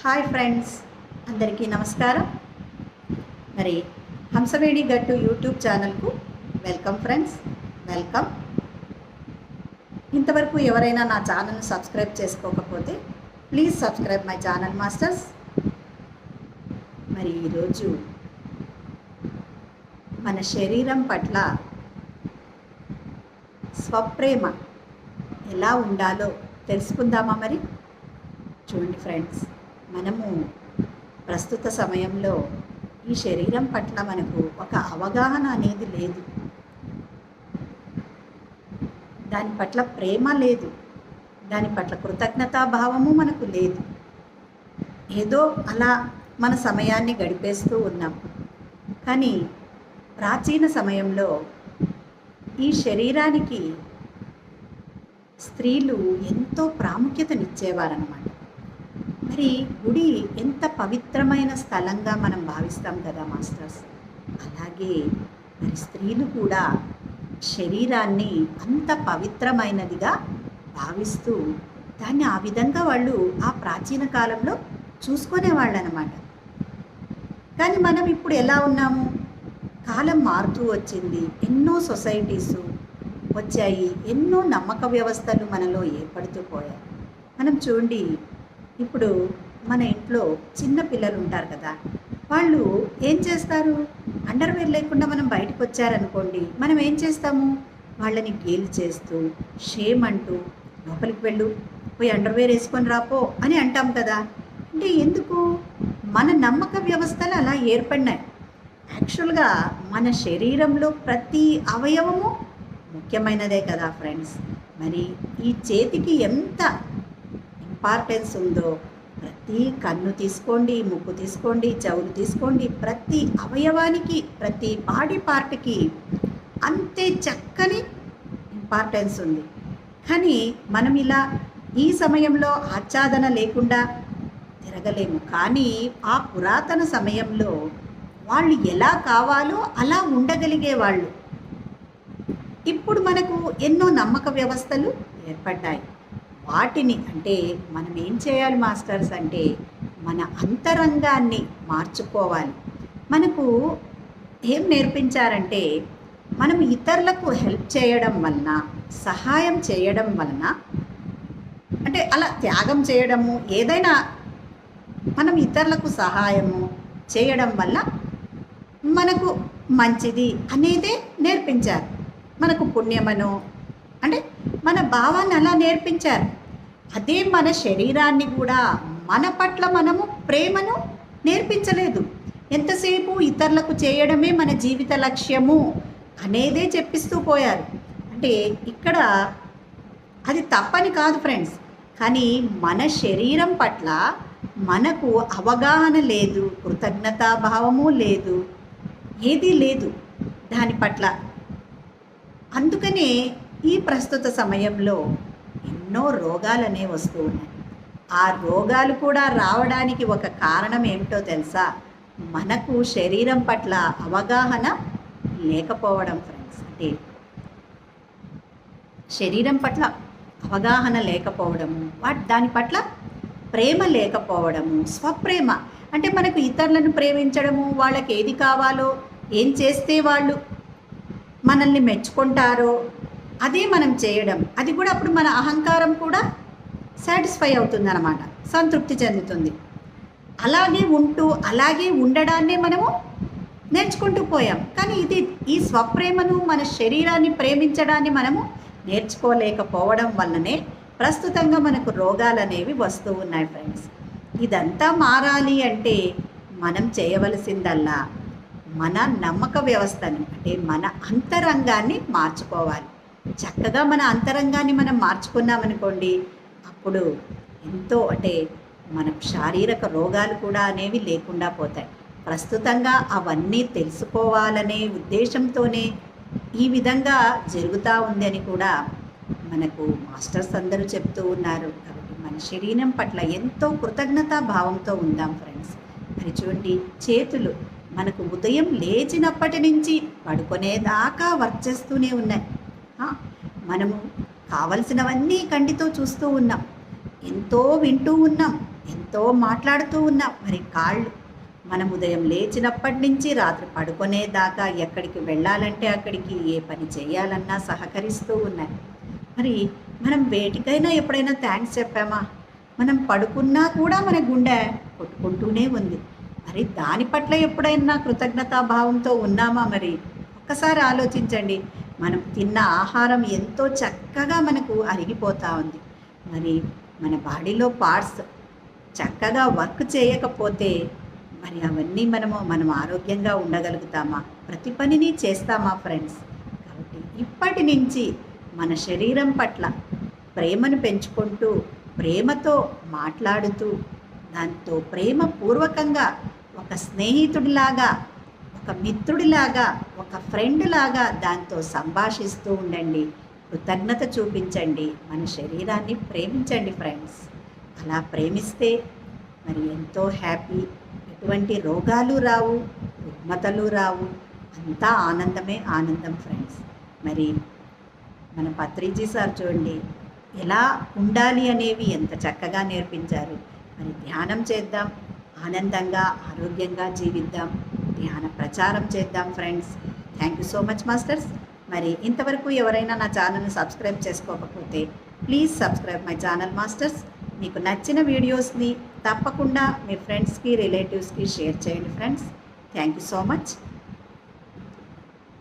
Hi friends అందరికీ నమస్కారం. మరి హంసవేణి గట్టు యూట్యూబ్ ఛానల్కు వెల్కమ్ ఫ్రెండ్స్ వెల్కమ్. ఇంతవరకు ఎవరైనా నా ఛానల్ని సబ్స్క్రైబ్ చేసుకోకపోతే please subscribe my channel masters. మరి ఈరోజు మన శరీరం పట్ల స్వప్రేమ ఎలా ఉండాలో తెలుసుకుందామా మరి? చూడండి ఫ్రెండ్స్. మనము ప్రస్తుత సమయంలో ఈ శరీరం పట్ల మనకు ఒక అవగాహన అనేది లేదు. దాని పట్ల ప్రేమ లేదు. దాని పట్ల కృతజ్ఞతాభావము మనకు లేదు. ఏదో అలా మన సమయాన్ని గడిపేస్తూ ఉన్నాం. కానీ ప్రాచీన సమయంలో ఈ శరీరానికి స్త్రీలు ఎంతో ప్రాముఖ్యతనిచ్చేవారన్నమాట. మరి గుడి ఎంత పవిత్రమైన స్థలంగా మనం భావిస్తాం కదా మాస్టర్స్? అలాగే మరి స్త్రీలు కూడా శరీరాన్ని అంత పవిత్రమైనదిగా భావిస్తూ దాన్ని ఆ విధంగా వాళ్ళు ఆ ప్రాచీన కాలంలో చూసుకునేవాళ్ళు అనమాట కానీ మనం ఇప్పుడు ఎలా ఉన్నాము? కాలం మారుతూ వచ్చింది. ఎన్నో సొసైటీసు వచ్చాయి. ఎన్నో నమ్మక వ్యవస్థలు మనలో ఏర్పడుతూ పోయాయి. మనం చూడండి ఇప్పుడు మన ఇంట్లో చిన్న పిల్లలు ఉంటారు కదా వాళ్ళు ఏం చేస్తారు? అండర్వేర్ లేకుండా మనం బయటకు వచ్చారనుకోండి మనం ఏం చేస్తాము? వాళ్ళని గేల్ చేస్తూ షేమ్ అంటూ లోపలికి వెళ్ళు పోయి అండర్వేర్ వేసుకొని రాపో అని అంటాం కదా. అంటే ఎందుకు? మన నమ్మక వ్యవస్థలు అలా ఏర్పడినాయి. యాక్చువల్గా మన శరీరంలో ప్రతి అవయవము ముఖ్యమైనదే కదా ఫ్రెండ్స్. మరి ఈ చేతికి ఎంత ఇంపార్టెన్స్ ఉందో ప్రతి కన్ను తీసుకోండి ముక్కు తీసుకోండి చెవులు తీసుకోండి ప్రతి అవయవానికి ప్రతి బాడీ పార్ట్కి అంతే చక్కని ఇంపార్టెన్స్ ఉంది. కానీ మనం ఇలా ఈ సమయంలో ఆచ్ఛాదన లేకుండా తిరగలేము. కానీ ఆ పురాతన సమయంలో వాళ్ళు ఎలా కావాలో అలా ఉండగలిగే వాళ్ళు. ఇప్పుడు మనకు ఎన్నో నమ్మక వ్యవస్థలు ఏర్పడ్డాయి. వాటిని అంటే మనం ఏం చేయాలి మాస్టర్స్ అంటే మన అంతరంగాన్ని మార్చుకోవాలి. మనకు ఏం నేర్పించారంటే మనం ఇతరులకు హెల్ప్ చేయడం వలన సహాయం చేయడం వలన అంటే అలా త్యాగం చేయడము ఏదైనా మనం ఇతరులకు సహాయము చేయడం వల్ల మనకు మంచిది అనేదే నేర్పించారు. మనకు పుణ్యమను అంటే మన భావాన్ని అలా నేర్పించారు. అదే మన శరీరాన్ని కూడా మన పట్ల మనము ప్రేమను నేర్పించలేదు. ఎంతసేపు ఇతరులకు చేయడమే మన జీవిత లక్ష్యము అనేదే చెప్పిస్తూ పోయారు. అంటే ఇక్కడ అది తప్పని కాదు ఫ్రెండ్స్. కానీ మన శరీరం పట్ల మనకు అవగాహన లేదు కృతజ్ఞతాభావము లేదు ఏదీ లేదు దాని పట్ల. అందుకనే ఈ ప్రస్తుత సమయంలో ఎన్నో రోగాలు అనేవి వస్తూ ఉన్నాయి. ఆ రోగాలు కూడా రావడానికి ఒక కారణం ఏమిటో తెలుసా? మనకు శరీరం పట్ల అవగాహన లేకపోవడం ఫ్రెండ్స్ అంటే శరీరం పట్ల అవగాహన లేకపోవడము వాటి దాని పట్ల ప్రేమ లేకపోవడము స్వప్రేమ. అంటే మనకు ఇతరులను ప్రేమించడము వాళ్ళకి ఏది కావాలో ఏం చేస్తే వాళ్ళు మనల్ని మెచ్చుకుంటారో అదే మనం చేయడం. అది కూడా అప్పుడు మన అహంకారం కూడా సాటిస్ఫై అవుతుందన్నమాట. సంతృప్తి చెందుతుంది. అలాగే ఉంటూ అలాగే ఉండడాన్నే మనము నేర్చుకుంటూ పోయాం. కానీ ఇది ఈ స్వప్రేమను మన శరీరాన్ని ప్రేమించడాన్ని మనము నేర్చుకోలేకపోవడం వల్లనే ప్రస్తుతంగా మనకు రోగాలు అనేవి వస్తూ ఉన్నాయి ఫ్రెండ్స్. ఇదంతా మారాలి అంటే మనం చేయవలసిందల్లా మన నమ్మక వ్యవస్థని అంటే మన అంతరంగాన్ని మార్చుకోవాలి. చక్కగా మన అంతరంగాన్ని మనం మార్చుకున్నామనుకోండి అప్పుడు ఎంతో అంటే మన శారీరక రోగాలు కూడా అనేవి లేకుండా పోతాయి. ప్రస్తుతంగా అవన్నీ తెలుసుకోవాలనే ఉద్దేశంతోనే ఈ విధంగా జరుగుతూ ఉంది అని కూడా మనకు మాస్టర్స్ అందరూ చెప్తూ ఉన్నారు. కాబట్టి మన శరీరం పట్ల ఎంతో కృతజ్ఞతా భావంతో ఉందాం ఫ్రెండ్స్. మరి చూడండి చేతులు మనకు ఉదయం లేచినప్పటి నుంచి పడుకునేదాకా వర్క్ చేస్తూనే ఉన్నాయి. మనము కావలసినవన్నీ కంటితో చూస్తూ ఉన్నాం. ఎంతో వింటూ ఉన్నాం. ఎంతో మాట్లాడుతూ ఉన్నాం. మరి కాళ్ళు మనం ఉదయం లేచినప్పటి నుంచి రాత్రి పడుకునేదాకా ఎక్కడికి వెళ్ళాలంటే అక్కడికి ఏ పని చేయాలన్నా సహకరిస్తూ ఉన్నాయి. మరి మనం వేటికైనా ఎప్పుడైనా థ్యాంక్స్ చెప్పామా? మనం పడుకున్నా కూడా మన గుండె కొట్టుకుంటూనే ఉంది. మరి దాని పట్ల ఎప్పుడైనా కృతజ్ఞతాభావంతో ఉన్నామా మరి? ఒక్కసారి ఆలోచించండి. మనం తిన్న ఆహారం ఎంతో చక్కగా మనకు అరిగిపోతూ ఉంది. మరి మన బాడీలో పార్ట్స్ చక్కగా వర్క్ చేయకపోతే మరి అవన్నీ మనము మనం ఆరోగ్యంగా ఉండగలుగుతామా? ప్రతి పనిని చేస్తామా ఫ్రెండ్స్? కాబట్టి ఇప్పటి నుంచి మన శరీరం పట్ల ప్రేమను పెంచుకుంటూ ప్రేమతో మాట్లాడుతూ దాంతో ప్రేమపూర్వకంగా ఒక స్నేహితుడిలాగా ఒక మిత్రుడిలాగా ఒక ఫ్రెండ్ లాగా దాంతో సంభాషిస్తూ ఉండండి. కృతజ్ఞత చూపించండి. మన శరీరాన్ని ప్రేమించండి ఫ్రెండ్స్. అలా ప్రేమిస్తే మరి ఎంతో హ్యాపీ. ఎటువంటి రోగాలు రావు రుగ్మతలు రావు. అంతా ఆనందమే ఆనందం ఫ్రెండ్స్. మరి మన పత్రిజీ సార్ చూడండి ఎలా ఉండాలి అనేవి ఎంత చక్కగా నేర్పించారు. మరి ధ్యానం చేద్దాం ఆనందంగా ఆరోగ్యంగా జీవిద్దాం. జ్ఞాన ప్రచారం చేద్దాం friends thank you so much masters మరి ఇంతవరకు ఎవరైనా నా ఛానల్ని సబ్స్క్రైబ్ చేసుకోకపోతే please subscribe my channel masters మీకు నచ్చిన వీడియోస్ని తప్పకుండా మీ ఫ్రెండ్స్కి రిలేటివ్స్కి షేర్ చేయండి friends thank you so much